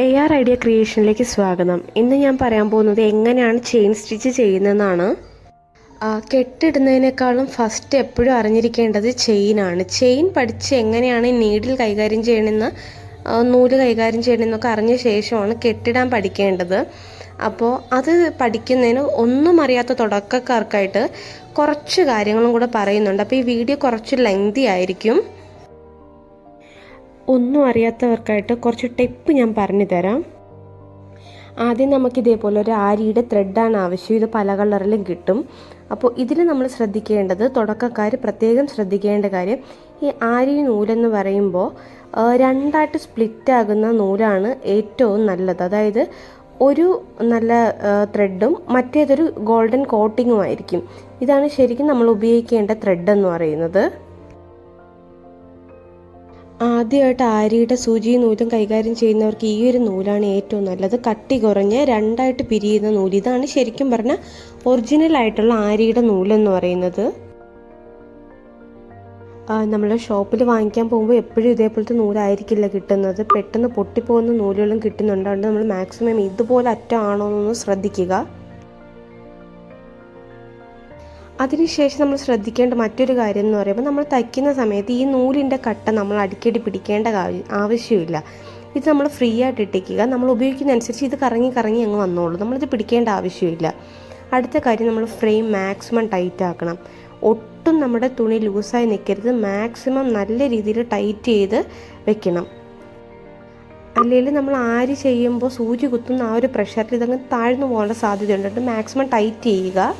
A R idea ക്രിയേഷനിലേക്ക് സ്വാഗതം. ഇന്ന് ഞാൻ പറയാൻ പോകുന്നത് എങ്ങനെയാണ് ചെയിൻ സ്റ്റിച്ച് ചെയ്യുന്നതെന്നാണ്. കെട്ടിടുന്നതിനേക്കാളും ഫസ്റ്റ് എപ്പോഴും അറിഞ്ഞിരിക്കേണ്ടത് ചെയിനാണ് ചെയിൻ പഠിച്ച് എങ്ങനെയാണ് നീഡിൽ കൈകാര്യം ചെയ്യണമെന്ന് നൂൽ കൈകാര്യം ചെയ്യണമെന്നൊക്കെ അറിഞ്ഞ ശേഷമാണ് കെട്ടിടാൻ പഠിക്കേണ്ടത്. അപ്പോൾ അത് പഠിക്കുന്നതിന് ഒന്നും അറിയാത്ത തുടക്കക്കാർക്കായിട്ട് കുറച്ച് കാര്യങ്ങളും കൂടെ പറയുന്നുണ്ട്. അപ്പോൾ ഈ വീഡിയോ കുറച്ച് ലെങ്തി ആയിരിക്കും. ഒന്നും അറിയാത്തവർക്കായിട്ട് കുറച്ച് ടിപ്പ് ഞാൻ പറഞ്ഞു തരാം. ആദ്യം നമുക്ക് ഇതേപോലെ ഒരു ആരിയുടെ ത്രെഡാണ് ആവശ്യം. ഇത് പല കളറിലും കിട്ടും. അപ്പോൾ ഇതിൽ നമ്മൾ ശ്രദ്ധിക്കേണ്ടത് തുടക്കക്കാർ പ്രത്യേകം ശ്രദ്ധിക്കേണ്ട കാര്യം ഈ ആരി നൂലെന്ന് പറയുമ്പോൾ രണ്ടായിട്ട് സ്പ്ലിറ്റ് ആകുന്ന നൂലാണ് ഏറ്റവും നല്ലത്. അതായത് ഒരു നല്ല ത്രെഡും മറ്റേതൊരു ഗോൾഡൻ കോട്ടിങ്ങും ആയിരിക്കും. ഇതാണ് ശരിക്കും നമ്മൾ ഉപയോഗിക്കേണ്ട ത്രെഡ് എന്ന് പറയുന്നത്. ആദ്യമായിട്ട് ആരിയുടെ സൂചി നൂലും കൈകാര്യം ചെയ്യുന്നവർക്ക് ഈ ഒരു നൂലാണ് ഏറ്റവും നല്ലത്. കട്ടി കുറഞ്ഞ് രണ്ടായിട്ട് പിരിയുന്ന നൂൽ. ഇതാണ് ശരിക്കും പറഞ്ഞാൽ ഒറിജിനൽ ആയിട്ടുള്ള ആരിയുടെ നൂലെന്ന് പറയുന്നത്. നമ്മൾ ഷോപ്പിൽ വാങ്ങിക്കാൻ പോകുമ്പോൾ എപ്പോഴും ഇതേപോലത്തെ നൂലായിരിക്കില്ല കിട്ടുന്നത്. പെട്ടെന്ന് പൊട്ടിപ്പോകുന്ന നൂലുകളും കിട്ടുന്നുണ്ട്. അതുകൊണ്ട് നമ്മൾ മാക്സിമം ഇതുപോലെ അറ്റമാണോ എന്നൊന്ന് ശ്രദ്ധിക്കുക. അതിനുശേഷം നമ്മൾ ശ്രദ്ധിക്കേണ്ട മറ്റൊരു കാര്യം എന്ന് പറയുമ്പോൾ നമ്മൾ തയ്ക്കുന്ന സമയത്ത് ഈ നൂലിന്റെ കട്ട നമ്മൾ അടിക്കടി പിടിക്കേണ്ട ആവശ്യമില്ല. ഇത് നമ്മൾ ഫ്രീ ആയിട്ട് ഇട്ടിക്കുക നമ്മൾ ഉപയോഗിക്കുന്ന അനുസരിച്ച് ഇത് കറങ്ങി കറങ്ങി അങ്ങ് വന്നോളൂ. നമ്മളിത് പിടിക്കേണ്ട ആവശ്യമില്ല. അടുത്ത കാര്യം നമ്മൾ ഫ്രെയിം മാക്സിമം ടൈറ്റ് ആക്കണം. ഒട്ടും നമ്മുടെ തുണി ലൂസായി നിൽക്കരുത്. മാക്സിമം നല്ല രീതിയിൽ ടൈറ്റ് ചെയ്ത് വെക്കണം. അല്ലെങ്കിൽ നമ്മൾ ആര് ചെയ്യുമ്പോൾ സൂചി കുത്തുന്ന ആ ഒരു പ്രഷറിൽ ഇതങ്ങ് താഴ്ന്നു പോകാനുള്ള സാധ്യതയുണ്ട്. മാക്സിമം ടൈറ്റ് ചെയ്യുക.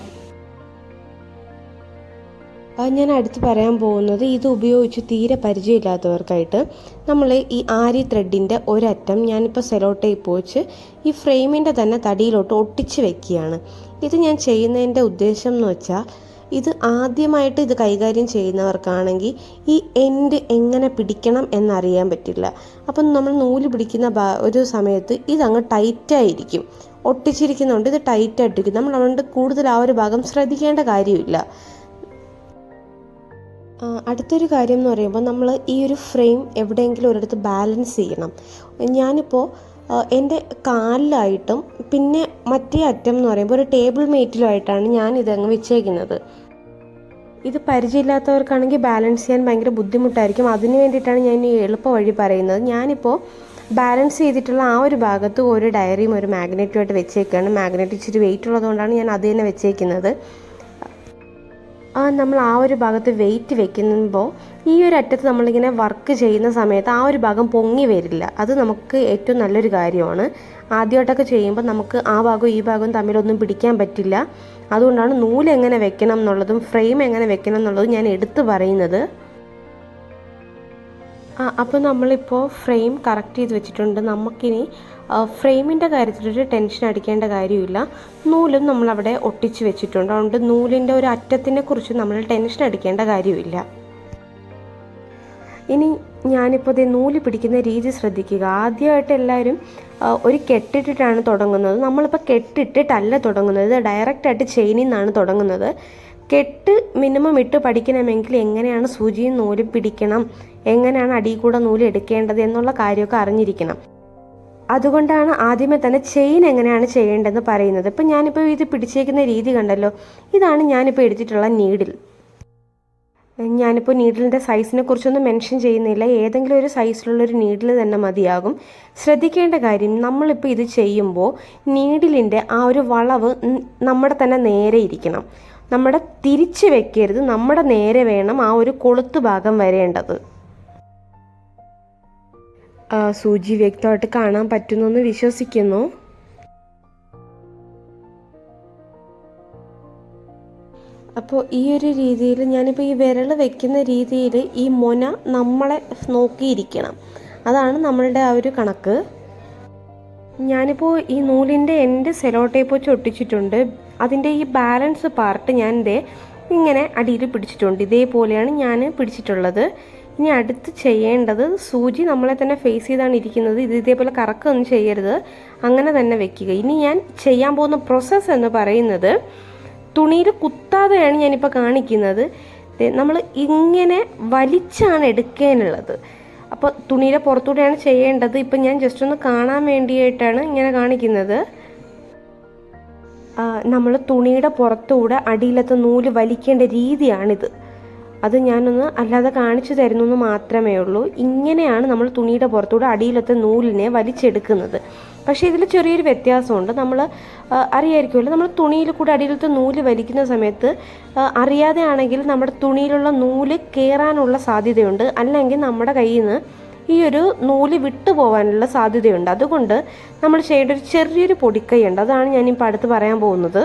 ഞാൻ അടുത്ത് പറയാൻ പോകുന്നത് ഇത് ഉപയോഗിച്ച് തീരെ പരിചയമില്ലാത്തവർക്കായിട്ട് നമ്മൾ ഈ ആരി ത്രെഡിന്റെ ഒരറ്റം ഞാനിപ്പോൾ സെലോ ടേപ്പ് വെച്ച് ഈ ഫ്രെയിമിന്റെ തന്നെ തടിയിലോട്ട് ഒട്ടിച്ച് വെക്കുകയാണ്. ഇത് ഞാൻ ചെയ്യുന്നതിന്റെ ഉദ്ദേശം എന്ന് വെച്ചാൽ ഇത് ആദ്യമായിട്ട് ഇത് കൈകാര്യം ചെയ്യുന്നവർക്കാണെങ്കിൽ ഈ എൻഡ് എങ്ങനെ പിടിക്കണം എന്നറിയാൻ പറ്റില്ല. അപ്പം നമ്മൾ നൂൽ പിടിക്കുന്ന ഒരു സമയത്ത് ഇതങ്ങ് ടൈറ്റായിരിക്കും ഒട്ടിച്ചിരിക്കുന്നതുകൊണ്ട് ഇത് ടൈറ്റായിട്ടിരിക്കും നമ്മൾ അതുകൊണ്ട് കൂടുതൽ ആ ഒരു ഭാഗം ശ്രദ്ധിക്കേണ്ട കാര്യമില്ല. അടുത്തൊരു കാര്യം എന്ന് പറയുമ്പോൾ നമ്മൾ ഈ ഒരു ഫ്രെയിം എവിടെയെങ്കിലും ഒരിടത്ത് ബാലൻസ് ചെയ്യണം. ഞാനിപ്പോൾ എന്റെ കാലിലായിട്ടും പിന്നെ മറ്റേ അറ്റം എന്ന് പറയുമ്പോൾ ഒരു ടേബിൾ മേറ്റിലുമായിട്ടാണ് ഞാൻ ഇതങ്ങ് വെച്ചേക്കുന്നത്. ഇത് പരിചയമില്ലാത്തവർക്കാണെങ്കിൽ ബാലൻസ് ചെയ്യാൻ ഭയങ്കര ബുദ്ധിമുട്ടായിരിക്കും. അതിന് വേണ്ടിയിട്ടാണ് ഞാൻ ഈ എളുപ്പ വഴി പറയുന്നത്. ഞാനിപ്പോൾ ബാലൻസ് ചെയ്തിട്ടുള്ള ആ ഒരു ഭാഗത്ത് ഒരു ഡയറിയും ഒരു മാഗ്നറ്റുമായിട്ട് വെച്ചേക്കാണ്. മാഗ്നറ്റ് ഇച്ചിരി വെയിറ്റ് ഉള്ളതുകൊണ്ടാണ് ഞാൻ അത് തന്നെ വെച്ചേക്കുന്നത്. നമ്മൾ ആ ഒരു ഭാഗത്ത് വെയിറ്റ് വെക്കുമ്പോൾ ഈ ഒരു അറ്റത്ത് നമ്മളിങ്ങനെ വർക്ക് ചെയ്യുന്ന സമയത്ത് ആ ഒരു ഭാഗം പൊങ്ങി വരില്ല. അത് നമുക്ക് ഏറ്റവും നല്ലൊരു കാര്യമാണ്. ആദ്യമായിട്ടൊക്കെ ചെയ്യുമ്പോൾ നമുക്ക് ആ ഭാഗവും ഈ ഭാഗവും തമ്മിലൊന്നും പിടിക്കാൻ പറ്റില്ല. അതുകൊണ്ടാണ് നൂൽ എങ്ങനെ വെക്കണം എന്നുള്ളതും ഫ്രെയിം എങ്ങനെ വെക്കണം എന്നുള്ളതും ഞാൻ എടുത്തു പറയുന്നത്. ആ അപ്പോൾ നമ്മളിപ്പോൾ ഫ്രെയിം കറക്റ്റ് ചെയ്ത് വെച്ചിട്ടുണ്ട്. നമുക്കിനി ഫ്രെയിമിന്റെ കാര്യത്തിലൊരു ടെൻഷൻ അടിക്കേണ്ട കാര്യമില്ല. നൂലും നമ്മളവിടെ ഒട്ടിച്ച് വെച്ചിട്ടുണ്ട്. അതുകൊണ്ട് നൂലിന്റെ ഒരു അറ്റത്തിനെ കുറിച്ച് നമ്മൾ ടെൻഷൻ അടിക്കേണ്ട കാര്യമില്ല. ഇനി ഞാനിപ്പോൾ ഇത് നൂൽ പിടിക്കുന്ന രീതി ശ്രദ്ധിക്കുക. ആദ്യമായിട്ട് എല്ലാവരും ഒരു കെട്ടിട്ടിട്ടാണ് തുടങ്ങുന്നത്. നമ്മളിപ്പോൾ കെട്ടിട്ടിട്ടല്ല തുടങ്ങുന്നത്. ഡയറക്റ്റായിട്ട് ചെയിനിൽ നിന്നാണ് തുടങ്ങുന്നത്. കെട്ട് മിനിമം ഇട്ട് പഠിക്കണമെങ്കിൽ എങ്ങനെയാണ് സൂചിയും നൂലും പിടിക്കണം? എങ്ങനെയാണ് അടിയിൽ കൂടെ നൂൽ എടുക്കേണ്ടത് എന്നുള്ള കാര്യമൊക്കെ അറിഞ്ഞിരിക്കണം. അതുകൊണ്ടാണ് ആദ്യമേ തന്നെ ചെയിൻ എങ്ങനെയാണ് ചെയ്യേണ്ടതെന്ന് പറയുന്നത്. ഇപ്പം ഞാനിപ്പോൾ ഇത് പിടിച്ചേക്കുന്ന രീതി കണ്ടല്ലോ. ഇതാണ് ഞാനിപ്പോൾ എടുത്തിട്ടുള്ള നീഡിൽ. ഞാനിപ്പോൾ നീഡിലിന്റെ സൈസിനെ കുറിച്ചൊന്നും മെൻഷൻ ചെയ്യുന്നില്ല. ഏതെങ്കിലും ഒരു സൈസിലുള്ളൊരു നീഡിൽ തന്നെ മതിയാകും. ശ്രദ്ധിക്കേണ്ട കാര്യം നമ്മളിപ്പോൾ ഇത് ചെയ്യുമ്പോൾ നീഡിലിന്റെ ആ ഒരു വളവ് നമ്മുടെ തന്നെ നേരെ ഇരിക്കണം. നമ്മുടെ തിരിച്ച് വെക്കരുത്. നമ്മുടെ നേരെ വേണം ആ ഒരു കൊളുത്ത് ഭാഗം വരേണ്ടത്. സൂചി വ്യക്തമായിട്ട് കാണാൻ പറ്റുന്നെന്ന് വിശ്വസിക്കുന്നു. അപ്പോൾ ഈ ഒരു രീതിയിൽ ഞാനിപ്പോൾ ഈ വിരൽ വെക്കുന്ന രീതിയിൽ ഈ മൊന നമ്മളെ നോക്കിയിരിക്കണം. അതാണ് നമ്മളുടെ ആ ഒരു കണക്ക്. ഞാനിപ്പോൾ ഈ നൂലിന്റെ എന്റെ സെലോ ടേപ്പ് വെച്ച് ഒട്ടിച്ചിട്ടുണ്ട്. അതിന്റെ ഈ ബാലൻസ് പാർട്ട് ഞാൻ ഇതേ ഇങ്ങനെ അടിയിൽ പിടിച്ചിട്ടുണ്ട്. ഇതേപോലെയാണ് ഞാൻ പിടിച്ചിട്ടുള്ളത്. ഇനി അടുത്ത് ചെയ്യേണ്ടത് സൂചി നമ്മളെ തന്നെ ഫേസ് ചെയ്താണ് ഇരിക്കുന്നത്. ഇത് ഇതേപോലെ കറക്കൊന്നും ചെയ്യരുത്. അങ്ങനെ തന്നെ വെക്കുക. ഇനി ഞാൻ ചെയ്യാൻ പോകുന്ന പ്രോസസ്സ് എന്ന് പറയുന്നത് തുണിയിൽ കുത്താതെയാണ് ഞാനിപ്പോൾ കാണിക്കുന്നത്. നമ്മൾ ഇങ്ങനെ വലിച്ചാണ് എടുക്കാനുള്ളത്. അപ്പോൾ തുണിയുടെ പുറത്തൂടെയാണ് ചെയ്യേണ്ടത്. ഇപ്പം ഞാൻ ജസ്റ്റ് ഒന്ന് കാണാൻ വേണ്ടിയിട്ടാണ് ഇങ്ങനെ കാണിക്കുന്നത്. നമ്മൾ തുണിയുടെ പുറത്തൂടെ അടിയിലത്തെ നൂൽ വലിക്കേണ്ട രീതിയാണിത്. അത് ഞാനൊന്ന് അല്ലാതെ കാണിച്ചു തരുന്നു എന്ന് മാത്രമേ ഉള്ളൂ. ഇങ്ങനെയാണ് നമ്മൾ തുണിയുടെ പുറത്തൂടെ അടിയിലത്തെ നൂലിനെ വലിച്ചെടുക്കുന്നത്. പക്ഷേ ഇതിൽ ചെറിയൊരു വ്യത്യാസമുണ്ട്. നമ്മൾ അറിയായിരിക്കുമല്ലോ നമ്മൾ തുണിയിൽ കൂടെ അടിയിലത്തെ നൂൽ വലിക്കുന്ന സമയത്ത് അറിയാതെ ആണെങ്കിൽ നമ്മുടെ തുണിയിലുള്ള നൂൽ കയറാനുള്ള സാധ്യതയുണ്ട്. അല്ലെങ്കിൽ നമ്മുടെ കയ്യിൽ നിന്ന് ഈ ഒരു നൂൽ വിട്ടു പോകാനുള്ള സാധ്യതയുണ്ട്. അതുകൊണ്ട് നമ്മൾ ചെയ്യേണ്ട ഒരു ചെറിയൊരു പൊടിക്കൈയുണ്ട്. അതാണ് ഞാൻ ഞാനിപ്പോൾ അടുത്ത് പറയാൻ പോകുന്നത്.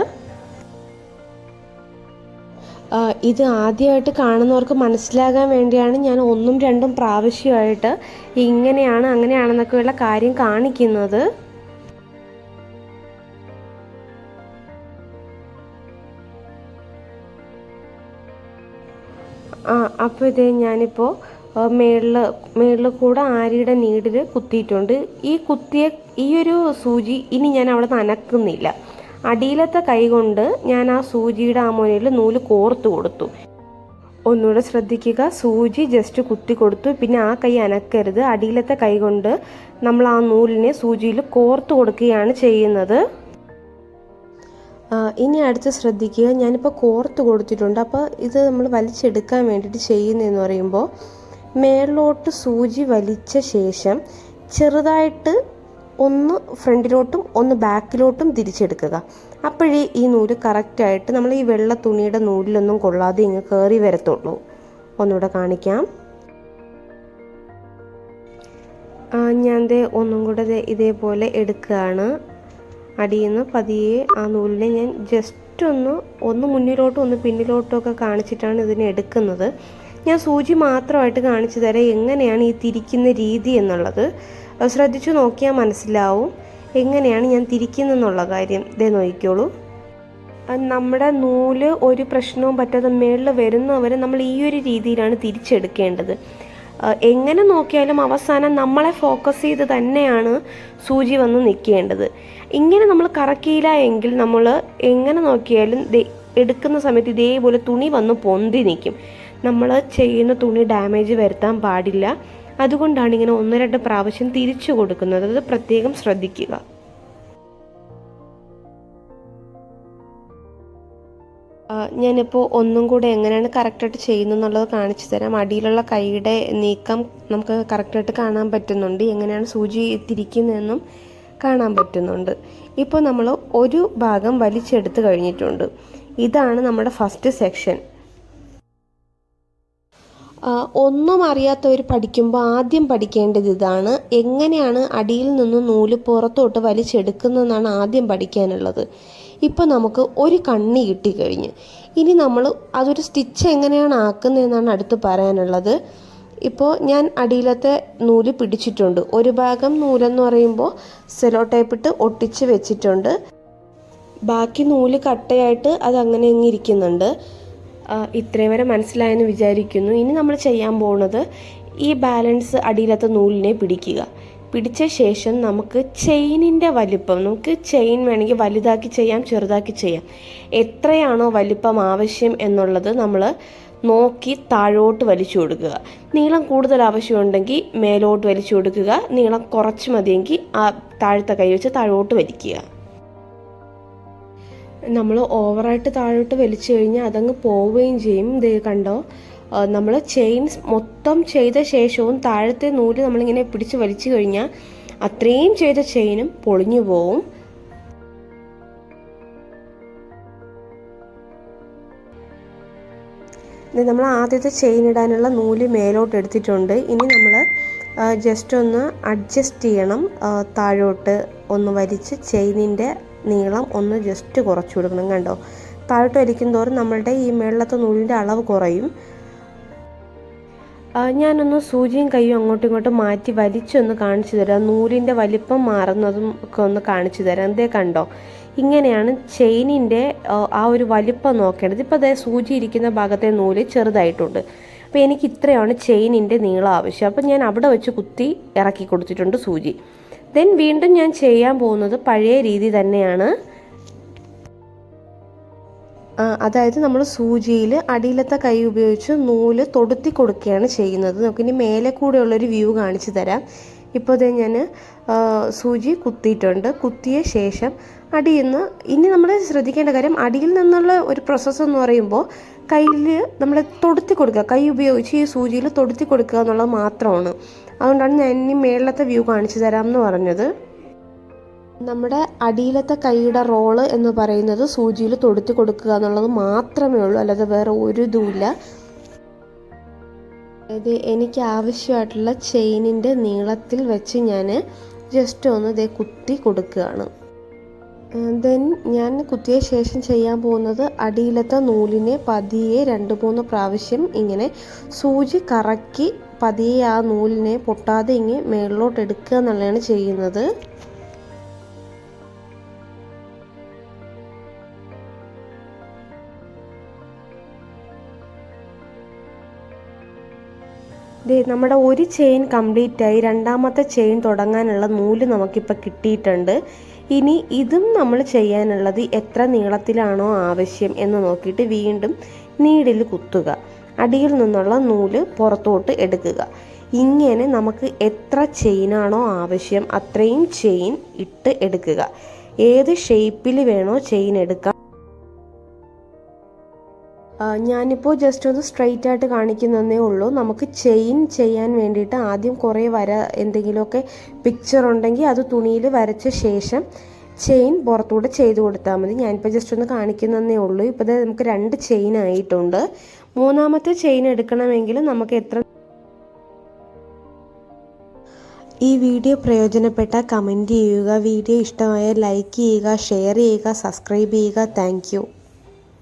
ഇത് ആദ്യമായിട്ട് കാണുന്നവർക്ക് മനസ്സിലാകാൻ വേണ്ടിയാണ് ഞാൻ ഒന്നും രണ്ടും പ്രാവശ്യമായിട്ട് ഇങ്ങനെയാണ് അങ്ങനെയാണെന്നൊക്കെയുള്ള കാര്യം കാണിക്കുന്നത്. അപ്പോൾ ഇതേ ഞാനിപ്പോൾ മേളിൽ മേളിൽ കൂടെ ആരിയുടെ നീഡിൽ കുത്തിയിട്ടുണ്ട്. ഈ കുത്തിയ ഈ ഒരു സൂചി ഇനി ഞാൻ അവിടെ നനക്കുന്നില്ല. അടിയിലത്തെ കൈ കൊണ്ട് ഞാൻ ആ സൂചിയുടെ ആ മുനയിൽ നൂൽ കോർത്തു കൊടുത്തു. ഒന്നുകൂടെ ശ്രദ്ധിക്കുക സൂചി ജസ്റ്റ് കുത്തി കൊടുത്തു. പിന്നെ ആ കൈ അനക്കരുത്. അടിയിലത്തെ കൈ കൊണ്ട് നമ്മൾ ആ നൂലിനെ സൂചിയിൽ കോർത്തു കൊടുക്കുകയാണ് ചെയ്യുന്നത്. ഇനി അടുത്ത് ശ്രദ്ധിക്കുക. ഞാനിപ്പോൾ കോർത്ത് കൊടുത്തിട്ടുണ്ട്. അപ്പോൾ ഇത് നമ്മൾ വലിച്ചെടുക്കാൻ വേണ്ടിയിട്ട് ചെയ്യുന്നതെന്ന് പറയുമ്പോൾ മേളിലോട്ട് സൂചി വലിച്ച ശേഷം ചെറുതായിട്ട് ഒന്ന് ഫ്രണ്ടിലോട്ടും ഒന്ന് ബാക്കിലോട്ടും തിരിച്ചെടുക്കുക. അപ്പോഴേ ഈ നൂൽ കറക്റ്റായിട്ട് നമ്മൾ ഈ വെള്ള തുണിയുടെ നൂലിലൊന്നും കൊള്ളാതെ ഇങ്ങ് കയറി വരത്തുള്ളൂ. ഒന്നുകൂടെ കാണിക്കാം. ഞാൻ ഒന്നും കൂടെ ഇതേപോലെ എടുക്കുകയാണ്. അടിയിൽ നിന്ന് പതിയെ ആ നൂലിനെ ഞാൻ ജസ്റ്റ് ഒന്ന് ഒന്ന് മുന്നിലോട്ടും ഒന്ന് പിന്നിലോട്ടും ഒക്കെ കാണിച്ചിട്ടാണ് ഇതിനെ എടുക്കുന്നത്. ഞാൻ സൂചി മാത്രമായിട്ട് കാണിച്ചു തരാം എങ്ങനെയാണ് ഈ തിരിക്കുന്ന രീതി എന്നുള്ളത്. ശ്രദ്ധിച്ചു നോക്കിയാൽ മനസ്സിലാവും എങ്ങനെയാണ് ഞാൻ തിരിക്കുന്നതെന്നുള്ള കാര്യം. ഇതേ നോക്കിക്കോളൂ. നമ്മുടെ നൂൽ ഒരു പ്രശ്നവും പറ്റാതെ മേളിൽ വരുന്നവരെ നമ്മൾ ഈ ഒരു രീതിയിലാണ് തിരിച്ചെടുക്കേണ്ടത്. എങ്ങനെ നോക്കിയാലും അവസാനം നമ്മളെ ഫോക്കസ് ചെയ്ത് തന്നെയാണ് സൂചി വന്ന് നിൽക്കേണ്ടത്. ഇങ്ങനെ നമ്മൾ കറക്കിയില്ല എങ്കിൽ നമ്മൾ എങ്ങനെ നോക്കിയാലും എടുക്കുന്ന സമയത്ത് ഇതേപോലെ തുണി വന്ന് പൊന്തി നിൽക്കും. നമ്മൾ ചെയ്യുന്ന തുണി ഡാമേജ് വരുത്താൻ പാടില്ല. അതുകൊണ്ടാണ് ഇങ്ങനെ ഒന്ന് രണ്ട് പ്രാവശ്യം തിരിച്ചു കൊടുക്കുന്നത്. അത് പ്രത്യേകം ശ്രദ്ധിക്കുക. ഞാനിപ്പോൾ ഒന്നും കൂടെ എങ്ങനെയാണ് കറക്റ്റായിട്ട് ചെയ്യുന്നത് എന്നുള്ളത് കാണിച്ചു തരാം. അടിയിലുള്ള കൈയുടെ നീക്കം നമുക്ക് കറക്റ്റായിട്ട് കാണാൻ പറ്റുന്നുണ്ട്. എങ്ങനെയാണ് സൂചി തിരിക്കുന്നതെന്നും കാണാൻ പറ്റുന്നുണ്ട്. ഇപ്പോൾ നമ്മൾ ഒരു ഭാഗം വലിച്ചെടുത്ത് കഴിഞ്ഞിട്ടുണ്ട്. ഇതാണ് നമ്മുടെ ഫസ്റ്റ് സെക്ഷൻ. ഒന്നും അറിയാത്തവർ പഠിക്കുമ്പോൾ ആദ്യം പഠിക്കേണ്ടത് ഇതാണ്. എങ്ങനെയാണ് അടിയിൽ നിന്ന് നൂൽ പുറത്തോട്ട് വലിച്ചെടുക്കുന്നതെന്നാണ് ആദ്യം പഠിക്കാനുള്ളത്. ഇപ്പോൾ നമുക്ക് ഒരു കണ്ണി കിട്ടിക്കഴിഞ്ഞ് ഇനി നമ്മൾ അതൊരു സ്റ്റിച്ച് എങ്ങനെയാണ് ആക്കുന്നതെന്നാണ് അടുത്ത് പറയാനുള്ളത്. ഇപ്പോൾ ഞാൻ അടിയിലത്തെ നൂൽ പിടിച്ചിട്ടുണ്ട്. ഒരു ഭാഗം നൂലെന്ന് പറയുമ്പോൾ സെലോ ടൈപ്പിട്ട് ഒട്ടിച്ച് വെച്ചിട്ടുണ്ട്. ബാക്കി നൂൽ കട്ടയായിട്ട് അത് അങ്ങനെ അങ്ങ് ഇരിക്കുന്നുണ്ട്. ഇത്രയും വരെ മനസ്സിലായെന്ന് വിചാരിക്കുന്നു. ഇനി നമ്മൾ ചെയ്യാൻ പോകുന്നത് ഈ ബാലൻസ് അടിയിലത്തെ നൂലിനെ പിടിക്കുക. പിടിച്ച ശേഷം നമുക്ക് ചെയിനിന്റെ വലിപ്പം നമുക്ക് ചെയിൻ വേണമെങ്കിൽ വലുതാക്കി ചെയ്യാം ചെറുതാക്കി ചെയ്യാം. എത്രയാണോ വലിപ്പം ആവശ്യം എന്നുള്ളത് നമ്മൾ നോക്കി താഴോട്ട് വലിച്ചു കൊടുക്കുക. നീളം കൂടുതൽ ആവശ്യമുണ്ടെങ്കിൽ മേലോട്ട് വലിച്ചു കൊടുക്കുക. നീളം കുറച്ച് മതിയെങ്കിൽ ആ താഴത്തെ കൈ വെച്ച് താഴോട്ട് വലിക്കുക. നമ്മൾ ഓവറായിട്ട് താഴോട്ട് വലിച്ചു കഴിഞ്ഞാൽ അതങ്ങ് പോവുകയും ചെയ്യും. ഇത് കണ്ടോ? നമ്മൾ ചെയിൻ മൊത്തം ചെയ്ത ശേഷവും താഴത്തെ നൂൽ നമ്മളിങ്ങനെ പിടിച്ച് വലിച്ചു കഴിഞ്ഞാൽ അത്രയും ചെയ്ത ചെയിനും പൊളിഞ്ഞു പോവും. നമ്മൾ ആദ്യത്തെ ചെയിൻ ഇടാനുള്ള നൂൽ മേലോട്ട് എടുത്തിട്ടുണ്ട്. ഇനി നമ്മൾ ജസ്റ്റ് ഒന്ന് അഡ്ജസ്റ്റ് ചെയ്യണം. താഴോട്ട് ഒന്ന് വലിച്ച് ചെയിനിന്റെ നീളം ഒന്ന് ജസ്റ്റ് കുറച്ച് കൊടുക്കണം കണ്ടോ? താഴോട്ട് വലിക്കും തോറും നമ്മളുടെ ഈ മേളത്തെ നൂലിന്റെ അളവ് കുറയും. ഞാനൊന്ന് സൂചിയും കൈയും അങ്ങോട്ടും ഇങ്ങോട്ടും മാറ്റി വലിച്ചൊന്ന് കാണിച്ചു തരാം. നൂലിന്റെ വലിപ്പം മാറുന്നതും ഒക്കെ ഒന്ന് കാണിച്ചു തരാം. എന്തേ കണ്ടോ? ഇങ്ങനെയാണ് ചെയിനിന്റെ ആ ഒരു വലിപ്പം നോക്കേണ്ടത്. ഇപ്പോൾ അതേ സൂചി ഇരിക്കുന്ന ഭാഗത്തെ നൂൽ ചെറുതായിട്ടുണ്ട്. അപ്പോൾ എനിക്ക് ഇത്രയാണ് ചെയിനിന്റെ നീളം ആവശ്യം. അപ്പം ഞാൻ അവിടെ വെച്ച് കുത്തി ഇറക്കി കൊടുത്തിട്ടുണ്ട് സൂചി. ദെൻ വീണ്ടും ഞാൻ ചെയ്യാൻ പോകുന്നത് പഴയ രീതി തന്നെയാണ്. അതായത് നമ്മൾ സൂചിയിൽ അടിയിലത്തെ കൈ ഉപയോഗിച്ച് നൂൽ തൊടുത്തി കൊടുക്കുകയാണ് ചെയ്യുന്നത്. നമുക്കിനി മേലെ കൂടെയുള്ളൊരു വ്യൂ കാണിച്ചു തരാം. ഇപ്പോൾ ഇതേ ഞാൻ സൂചി കുത്തിയിട്ടുണ്ട്. കുത്തിയ ശേഷം അടിയിൽ നിന്ന് ഇനി നമ്മൾ ശ്രദ്ധിക്കേണ്ട കാര്യം അടിയിൽ നിന്നുള്ള ഒരു പ്രോസസ്സ് എന്ന് പറയുമ്പോൾ കയ്യിൽ നമ്മൾ തൊടുത്തി കൊടുക്കുക. കൈ ഉപയോഗിച്ച് ഈ സൂചിയിൽ തൊടുത്തി കൊടുക്കുക എന്നുള്ളത് മാത്രമാണ്. അതുകൊണ്ടാണ് ഞാൻ ഇനി മേളിലത്തെ വ്യൂ കാണിച്ചു തരാം എന്ന് പറഞ്ഞത്. നമ്മുടെ അടിയിലത്തെ കൈയുടെ റോൾ എന്ന് പറയുന്നത് സൂചിയിൽ തൊടുത്തി കൊടുക്കുക എന്നുള്ളത് മാത്രമേ ഉള്ളൂ. അല്ലാതെ വേറെ ഒരു ഇതുമില്ല. അതായത് എനിക്ക് ആവശ്യമായിട്ടുള്ള ചെയിനിന്റെ നീളത്തിൽ വെച്ച് ഞാൻ ജസ്റ്റ് ഒന്ന് ഇതേ കുത്തി കൊടുക്കുകയാണ്. ദെൻ ഞാൻ കുത്തിയ ശേഷം ചെയ്യാൻ പോകുന്നത് അടിയിലത്തെ നൂലിനെ പതിയെ രണ്ട് മൂന്ന് പ്രാവശ്യം ഇങ്ങനെ സൂചി കറക്കി പതിയെ ആ നൂലിനെ പൊട്ടാതെ ഇങ്ങനെ മേളിലോട്ട് എടുക്കുക എന്നുള്ളതാണ് ചെയ്യുന്നത്. നമ്മുടെ ഒരു ചെയിൻ കംപ്ലീറ്റ് ആയി രണ്ടാമത്തെ ചെയിൻ തുടങ്ങാനുള്ള നൂൽ നമുക്കിപ്പോൾ കിട്ടിയിട്ടുണ്ട്. ഇനി ഇതും നമ്മൾ ചെയ്യാനുള്ളത് എത്ര നീളത്തിലാണോ ആവശ്യം എന്ന് നോക്കിയിട്ട് വീണ്ടും നീഡിൽ കുത്തുക. അടിയിൽ നിന്നുള്ള നൂൽ പുറത്തോട്ട് എടുക്കുക. ഇങ്ങനെ നമുക്ക് എത്ര ചെയിനാണോ ആവശ്യം അത്രയും ചെയിൻ ഇട്ട് എടുക്കുക. ഏത് ഷേപ്പിൽ വേണോ ചെയിൻ എടുക്കാം. ഞാനിപ്പോൾ ജസ്റ്റ് ഒന്ന് സ്ട്രെയിറ്റ് ആയിട്ട് കാണിക്കുന്നതേ ഉള്ളൂ. നമുക്ക് ചെയിൻ ചെയ്യാൻ വേണ്ടിയിട്ട് ആദ്യം കുറേ വര എന്തെങ്കിലുമൊക്കെ പിക്ചർ ഉണ്ടെങ്കിൽ അത് തുണിയിൽ വരച്ച ശേഷം ചെയിൻ പുറത്തൂടെ ചെയ്ത് കൊടുത്താൽ മതി. ഞാനിപ്പോൾ ജസ്റ്റ് ഒന്ന് കാണിക്കുന്നതേ ഉള്ളൂ. ഇപ്പോൾ നമുക്ക് രണ്ട് ചെയിൻ ആയിട്ടുണ്ട്. മൂന്നാമത്തെ ചെയിൻ എടുക്കണമെങ്കിൽ നമുക്ക് എത്ര ഈ വീഡിയോ പ്രയോജനപ്പെട്ട കമന്റ് ചെയ്യുക. വീഡിയോ ഇഷ്ടമായ ലൈക്ക് ചെയ്യുക ഷെയർ ചെയ്യുക സബ്സ്ക്രൈബ് ചെയ്യുക. താങ്ക്